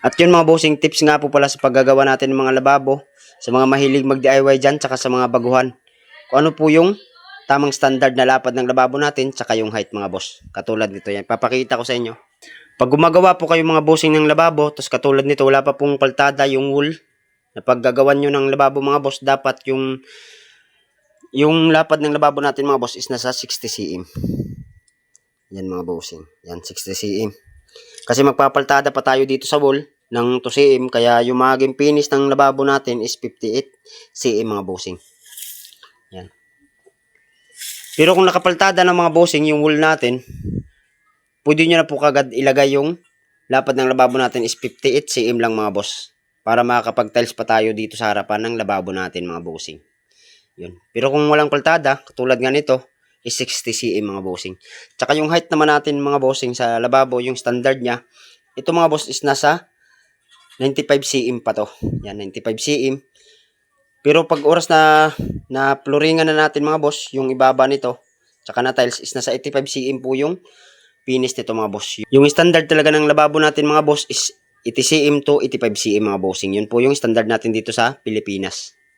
At yun mga bossing tips nga po pala sa paggagawa natin ng mga lababo, sa mga mahilig mag-DIY dyan, tsaka sa mga baguhan. Kung ano po yung tamang standard na lapad ng lababo natin, tsaka yung height mga boss. Katulad nito yan. Papakita ko sa inyo. Pag gumagawa po kayo mga bossing ng lababo, tapos katulad nito, wala pa pong paltada yung wool, na paggagawan nyo ng lababo mga boss, dapat yung yung lapad ng lababo natin mga boss is nasa 60 cm. Yan mga bossing. Yan, 60 cm. Kasi magpapaltada pa tayo dito sa wall ng 2 cm, kaya yung maging finish ng lababo natin is 58 cm mga bossing. Yan. Pero kung nakapaltada ng mga bossing yung wool natin, pwede nyo na po kagad ilagay yung lapad ng lababo natin is 58 cm lang mga boss. Para makakapag-tiles pa tayo dito sa harapan ng lababo natin mga bossing. Yun. Pero kung walang paltada, katulad nga nito, is 60 cm mga bossing. Tsaka yung height naman natin mga bossing sa lababo, yung standard niya, ito mga boss is nasa 95 cm pa to. Yan, 95 cm. Pero pag oras na na floringan na natin mga boss, yung ibaba nito, tsaka na tiles is nasa 85 cm po yung finish nito mga boss. Yung standard talaga ng lababo natin mga boss is 80 cm to 85 cm mga bossing. Yun po yung standard natin dito sa Pilipinas.